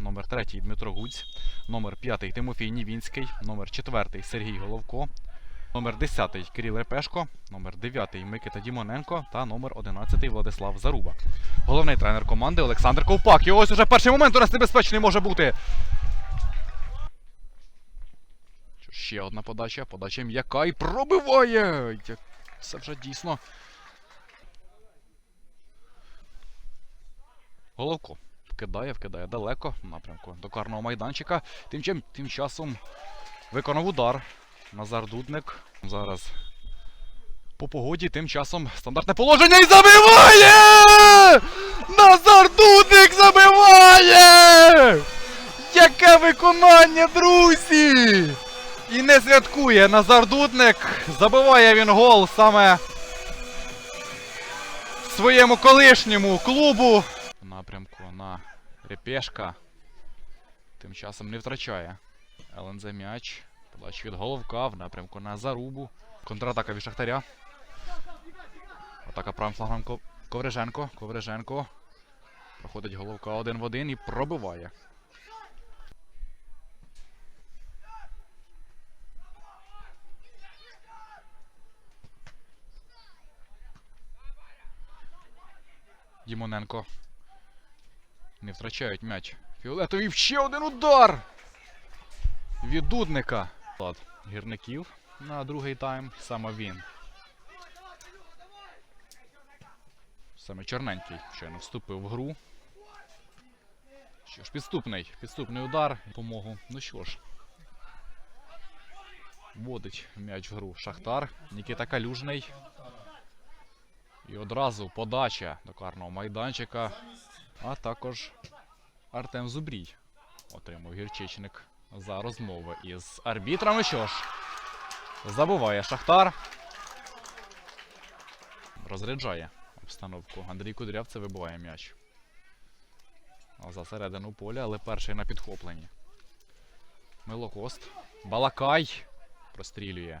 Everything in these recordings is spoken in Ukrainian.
Номер 3 Дмитро Гуць, номер 5 Тимофій Нівінський, номер 4 Сергій Головко, номер 10 Кирил Репешко, номер 9 Микита Дімоненко та номер 11 Владислав Заруба. Головний тренер команди Олександр Ковпак. І ось уже перший момент у нас небезпечний може бути. Ще одна подача, подача м'яка і пробиває. Це вже дійсно. Головко вкидає, вкидає далеко в напрямку до карного майданчика. Тим, чим, тим часом виконав удар. Назар Дудник. Зараз по погоді, тим часом стандартне положення і забиває! Назар Дудник забиває! Яке виконання, друзі! І не святкує Назар Дудник. Забиває він гол саме своєму колишньому клубу. Напрямку на Репешка. Тим часом не втрачає. ЛНЗ м'яч. Подача від головка в напрямку на Зарубу. Контратака від Шахтаря. Атака правим флагом Ковриженко. Ковриженко. Проходить головка один в один і пробиває. Дімоненко. Не втрачають м'яч. Фіолетові ще один удар! Від Дудника. Гірників на другий тайм. Саме він. Саме чорненький щойно вступив в гру. Що ж, підступний. Підступний удар. Помогу. Ну що ж. Вводить м'яч в гру Шахтар. Нікіта Калюжний. І одразу подача до карного майданчика. А також Артем Зубрій отримав гірчичник за розмови із арбітрами. Що ж, забуває Шахтар. Розряджає обстановку. Андрій Кудрявцев вибиває м'яч. За середину поля, але перший на підхопленні. Милокост. Балакай. Прострілює.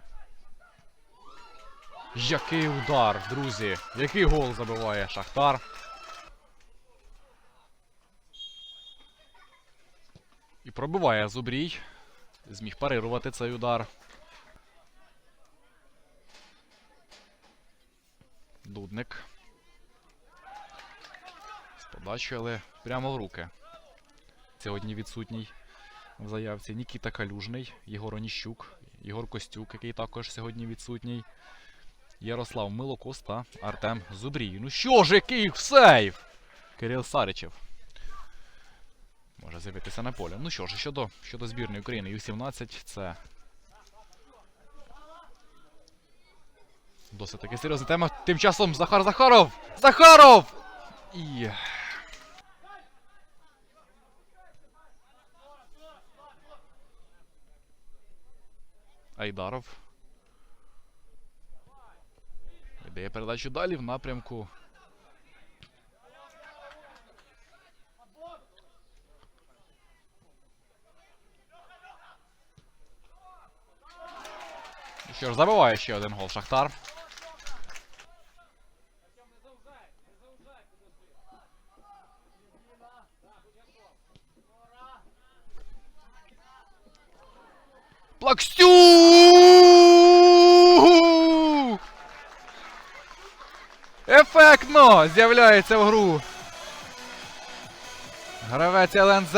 Який удар, друзі! Який гол забиває Шахтар. І пробиває Зубрій. Зміг парирувати цей удар. Дудник. З подачі, але прямо в руки. Сьогодні відсутній в заявці Нікіта Калюжний, Єгор Оніщук, Єгор Костюк, який також сьогодні відсутній. Ярослав Милокос та Артем Зубрій. Ну що ж, який сейв! Кирил Саричев. Може з'явитися на полі. Ну що ж, щодо, щодо збірної України Ю-17, це. Досить таки серйозна тема. Тим часом Захар Захаров! Захаров! І. Айдаров. Віддає передачу далі в напрямку. Що ж, забиває ще один гол Шахтар. Плакстю! Ефектно з'являється в гру. Гравець ЛНЗ.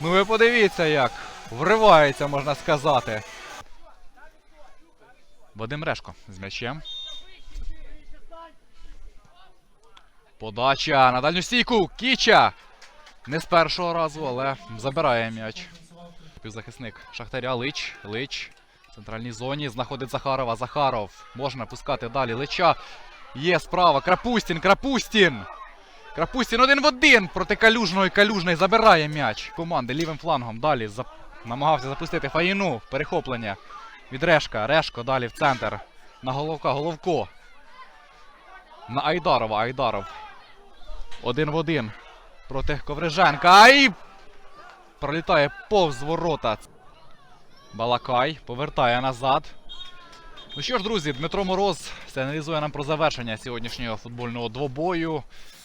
Ну ви подивіться як. Вривається, можна сказати. Вадим Решко з м'ячем. Подача на дальню стійку. Кіча. Не з першого разу, але забирає м'яч. Півзахисник Шахтаря Лич. Лич. В центральній зоні знаходить Захарова. Захаров. Можна пускати далі. Лича. Є справа. Крапустін. Крапустін. Крапустін один в один проти Калюжного і Калюжний забирає м'яч. Команди лівим флангом. Далі за... намагався запустити Фаїну. Перехоплення від Решка. Решко далі в центр. На головка. Головко. На Айдарова. Айдаров. Один в один. Проти Ковриженка. Ай! Пролітає повз ворота. Балакай повертає назад. Ну що ж, друзі, Дмитро Мороз сигналізує нам про завершення сьогоднішнього футбольного двобою.